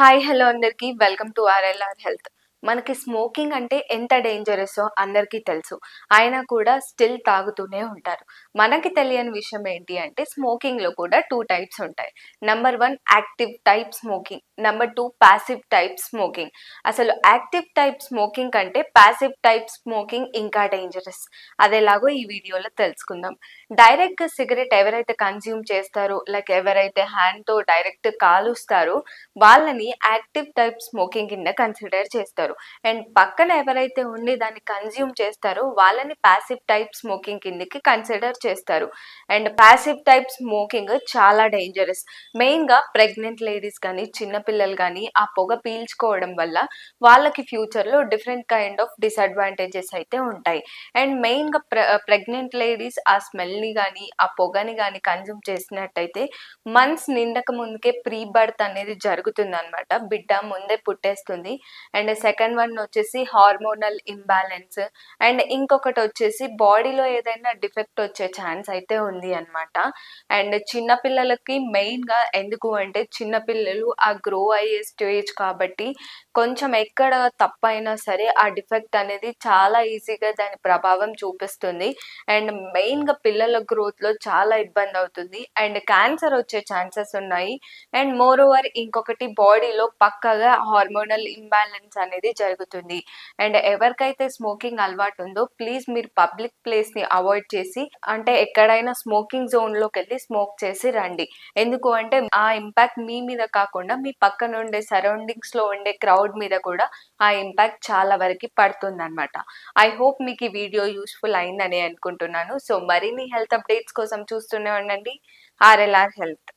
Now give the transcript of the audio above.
Hi hello అందరికీ. Welcome to RLR health మనకి smoking అంటే ఎంత డేంజరస్ అందరికీ తెలుసు. అయినా కూడా స్టిల్ తాగుతూనే ఉంటారు. మనకి తెలియని విషయం ఏంటి అంటే స్మోకింగ్లో కూడా టూ టైప్స్ ఉంటాయి. Number one active type smoking number two passive type smoking అసలు యాక్టివ్ టైప్ స్మోకింగ్ కంటే ప్యాసివ్ టైప్ స్మోకింగ్ ఇంకా డేంజరస్ అదేలాగో ఈ వీడియోలో తెలుసుకుందాం. డైరెక్ట్గా సిగరెట్ ఎవరైతే కన్జ్యూమ్ చేస్తారో లైక్ ఎవరైతే హ్యాండ్తో డైరెక్ట్ కాలుస్తారో వాళ్ళని యాక్టివ్ టైప్ స్మోకింగ్ కింద కన్సిడర్ చేస్తారు. అండ్ పక్కన ఎవరైతే ఉండి దాన్ని కన్జ్యూమ్ చేస్తారో వాళ్ళని ప్యాసివ్ టైప్ స్మోకింగ్ కిందకి కన్సిడర్ చేస్తారు. అండ్ ప్యాసివ్ టైప్ స్మోకింగ్ చాలా డేంజరస్. మెయిన్గా ప్రెగ్నెంట్ లేడీస్ కానీ చిన్నపిల్లలు కానీ ఆ పొగ పీల్చుకోవడం వల్ల వాళ్ళకి ఫ్యూచర్లో డిఫరెంట్ కైండ్ ఆఫ్ డిసడ్వాంటేజెస్ అయితే ఉంటాయి. అండ్ మెయిన్గా ప్ర ప్రెగ్నెంట్ లేడీస్ ఆ స్మెల్ని కానీ ఆ పొగని కానీ కన్జ్యూమ్ చేసినట్టయితే మంత్స్ నిండక ముందుకే ప్రీ బర్త్ అనేది జరుగుతుంది అనమాట బిడ్డ ముందే పుట్టేస్తుంది. అండ్ సెకండ్ వన్ వచ్చేసి హార్మోనల్ ఇంబ్యాలెన్స్ అండ్ ఇంకొకటి వచ్చేసి బాడీలో ఏదైనా డిఫెక్ట్ వచ్చే ఛాన్స్ అయితే ఉంది అనమాట అండ్ చిన్నపిల్లలకి మెయిన్గా ఎందుకు అంటే చిన్నపిల్లలు ఆ గ్రో అయ్యే స్టేజ్ కాబట్టి కొంచెం ఎక్కడ తప్పైనా సరే ఆ డిఫెక్ట్ అనేది చాలా ఈజీగా దాని ప్రభావం చూపిస్తుంది. అండ్ మెయిన్గా పిల్లల గ్రోత్లో చాలా ఇబ్బంది అవుతుంది. అండ్ క్యాన్సర్ వచ్చే ఛాన్సెస్ ఉన్నాయి. అండ్ మోర్ ఓవర్ ఇంకొకటి బాడీలో పక్కగా హార్మోనల్ ఇంబ్యాలెన్స్ అనేది అనేది జరుగుతుంది. అండ్ ఎవరికైతే స్మోకింగ్ అలవాటు ఉందో ప్లీజ్ మీరు పబ్లిక్ ప్లేస్ని అవాయిడ్ చేసి అంటే ఎక్కడైనా స్మోకింగ్ జోన్లోకి వెళ్ళి స్మోక్ చేసి రండి. ఎందుకు అంటే ఆ ఇంపాక్ట్ మీ మీద కాకుండా మీ పక్కన ఉండే సరౌండింగ్స్లో ఉండే క్రౌడ్ మీద కూడా ఆ ఇంపాక్ట్ చాలా వరకు పడుతుంది అనమాట ఐ హోప్ మీకు ఈ వీడియో యూస్ఫుల్ అయిందని అనుకుంటున్నాను. సో మరిన్ని హెల్త్ అప్డేట్స్ కోసం చూస్తూనే ఉండండి. RLR health.